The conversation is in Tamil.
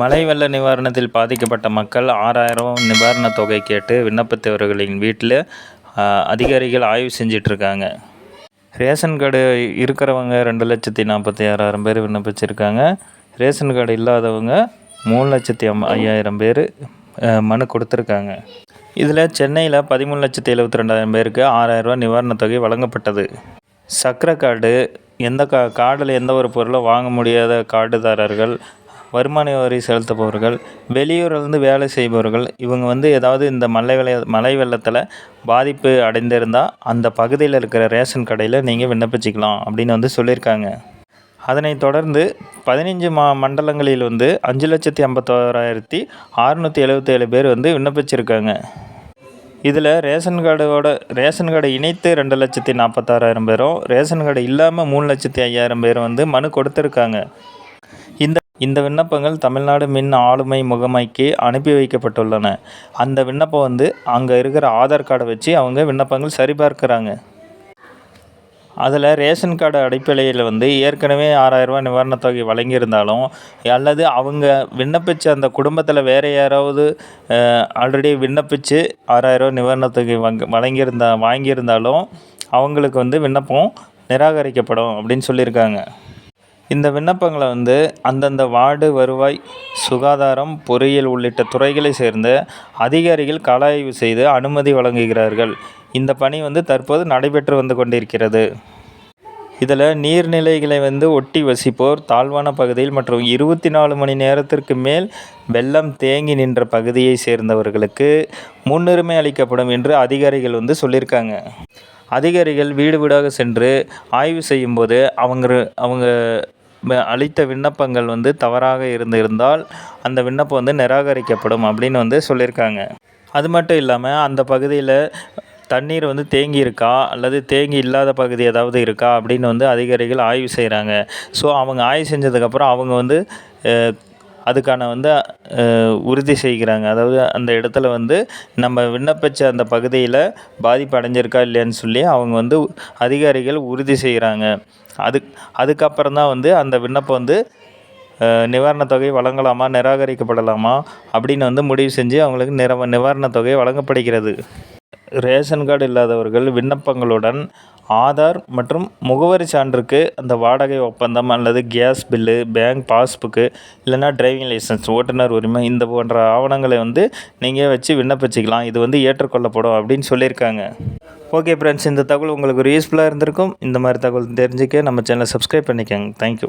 மழை வெள்ள நிவாரணத்தில் பாதிக்கப்பட்ட மக்கள் ஆறாயிரம் நிவாரணத் தொகை கேட்டு விண்ணப்பித்தவர்களின் வீட்டில் அதிகாரிகள் ஆய்வு செஞ்சிட்ருக்காங்க. ரேஷன் கார்டு இருக்கிறவங்க ரெண்டு லட்சத்தி நாற்பத்தி ஆறாயிரம் பேர் விண்ணப்பிச்சிருக்காங்க. ரேஷன் கார்டு இல்லாதவங்க மூணு லட்சத்தி ஐயாயிரம் பேர் மனு கொடுத்துருக்காங்க. இதில் சென்னையில் பதிமூணு லட்சத்தி எழுபத்தி ரெண்டாயிரம் பேருக்கு ஆறாயிரரூவா நிவாரணத் தொகை வழங்கப்பட்டது. சக்கரை கார்டு எந்த கா கார்டில் எந்த ஒரு பொருளும் வாங்க முடியாத கார்டுதாரர்கள் வருமான வரி செலுத்துபவர்கள் வெளியூர்லேருந்து வேலை செய்பவர்கள் இவங்க வந்து ஏதாவது இந்த மழை வெள்ள மழை வெள்ளத்தில் பாதிப்பு அடைந்திருந்தால் அந்த பகுதியில் இருக்கிற ரேஷன் கடையில் நீங்கள் விண்ணப்பிச்சிக்கலாம் அப்படின்னு வந்து சொல்லியிருக்காங்க. அதனைத் தொடர்ந்து பதினஞ்சு மா மண்டலங்களில் வந்து அஞ்சு லட்சத்தி ஐம்பத்தோராயிரத்தி அறுநூற்றி எழுபத்தேழு பேர் வந்து விண்ணப்பிச்சிருக்காங்க. இதில் ரேஷன் கார்டோட ரேஷன் கார்டை இணைத்து ரெண்டு லட்சத்தி நாற்பத்தாறாயிரம் பேரும் ரேஷன் கார்டு இல்லாமல் மூணு லட்சத்தி ஐயாயிரம் பேரும் வந்து மனு கொடுத்துருக்காங்க. இந்த விண்ணப்பங்கள் தமிழ்நாடு மின் ஆளுமை முகமைக்கு அனுப்பி வைக்கப்பட்டுள்ளன. அந்த விண்ணப்பம் வந்து அங்கே இருக்கிற ஆதார் கார்டை வச்சு அவங்க விண்ணப்பங்கள் சரிபார்க்குறாங்க. அதில் ரேஷன் கார்டு அடிப்படையில் வந்து ஏற்கனவே ஆறாயிரரூபா நிவாரணத் தொகை வழங்கியிருந்தாலும் அல்லது அவங்க விண்ணப்பித்த அந்த குடும்பத்தில் வேறு யாராவது ஆல்ரெடி விண்ணப்பித்து ஆறாயிரரூபா நிவாரணத் தொகை வங்க வழங்கியிருந்தா வாங்கியிருந்தாலும் அவங்களுக்கு வந்து விண்ணப்பம் நிராகரிக்கப்படும் அப்படின்னு சொல்லியிருக்காங்க. இந்த விண்ணப்பங்களை வந்து அந்தந்த வார்டு வருவாய் சுகாதாரம் பொறியியல் உள்ளிட்ட துறைகளை சேர்ந்த அதிகாரிகள் கள ஆய்வு செய்து அனுமதி வழங்குகிறார்கள். இந்த பணி வந்து தற்போது நடைபெற்று வந்து கொண்டிருக்கிறது. இதில் நீர்நிலைகளை வந்து ஒட்டி வசிப்போர் தாழ்வான பகுதியில் மற்றும் இருபத்தி நாலு மணி நேரத்திற்கு மேல் வெள்ளம் தேங்கி நின்ற பகுதியை சேர்ந்தவர்களுக்கு முன்னுரிமை அளிக்கப்படும் என்று அதிகாரிகள் வந்து சொல்லியிருக்காங்க. அதிகாரிகள் வீடு வீடாக சென்று ஆய்வு செய்யும்போது அவங்க அவங்க அளித்த விண்ணப்பங்கள் வந்து தவறாக இருந்திருந்தால் அந்த விண்ணப்பம் வந்து நிராகரிக்கப்படும் அப்படின்னு வந்து சொல்லியிருக்காங்க. அது மட்டும் இல்லாமல் அந்த பகுதியில் தண்ணீர் வந்து தேங்கி இருக்கா அல்லது தேங்கி இல்லாத பகுதி ஏதாவது இருக்கா? அப்படின்னு வந்து அதிகாரிகள் ஆய்வு செய்கிறாங்க ஸோ அவங்க ஆய்வு செஞ்சதுக்கப்புறம் அவங்க வந்து அதுக்கான வந்து உறுதி செய்கிறாங்க. அதாவது அந்த இடத்துல வந்து நம்ம விண்ணப்பித்த அந்த பகுதியில் பாதிப்பு அடைஞ்சிருக்கா இல்லையான்னு சொல்லி அவங்க வந்து அதிகாரிகள் உறுதி செய்கிறாங்க அது அதுக்கப்புறம் தான் வந்து அந்த விண்ணப்பம் வந்து நிவாரணத் தொகை வழங்கலாமா நிராகரிக்கப்படலாமா அப்படின்னு வந்து முடிவு செஞ்சு அவங்களுக்கு நிற நிவாரணத் தொகை வழங்கப்படுகிறது. ரேஷன் கார்டு இல்லாதவர்கள் விண்ணப்பங்களுடன் ஆதார் மற்றும் முகவரி சான்றுக்கு அந்த வாடகை ஒப்பந்தம் அல்லது கேஸ் பில்லு பேங்க் பாஸ்புக்கு இல்லைனா டிரைவிங் லைசன்ஸ் ஓட்டுநர் உரிமை இந்த போன்ற ஆவணங்களை வந்து நீங்கள் வச்சு விண்ணப்பிச்சிக்கலாம். இது வந்து ஏற்றுக்கொள்ளப்படும் அப்படின்னு சொல்லியிருக்காங்க. ஓகே ஃப்ரெண்ட்ஸ் இந்த தகவல் உங்களுக்கு ஒரு யூஸ்ஃபுல்லாக இருந்திருக்கும். இந்த மாதிரி தகவல் தெரிஞ்சுக்க நம்ம சேனலை சப்ஸ்கிரைப் பண்ணிக்கோங்க. தேங்க்யூ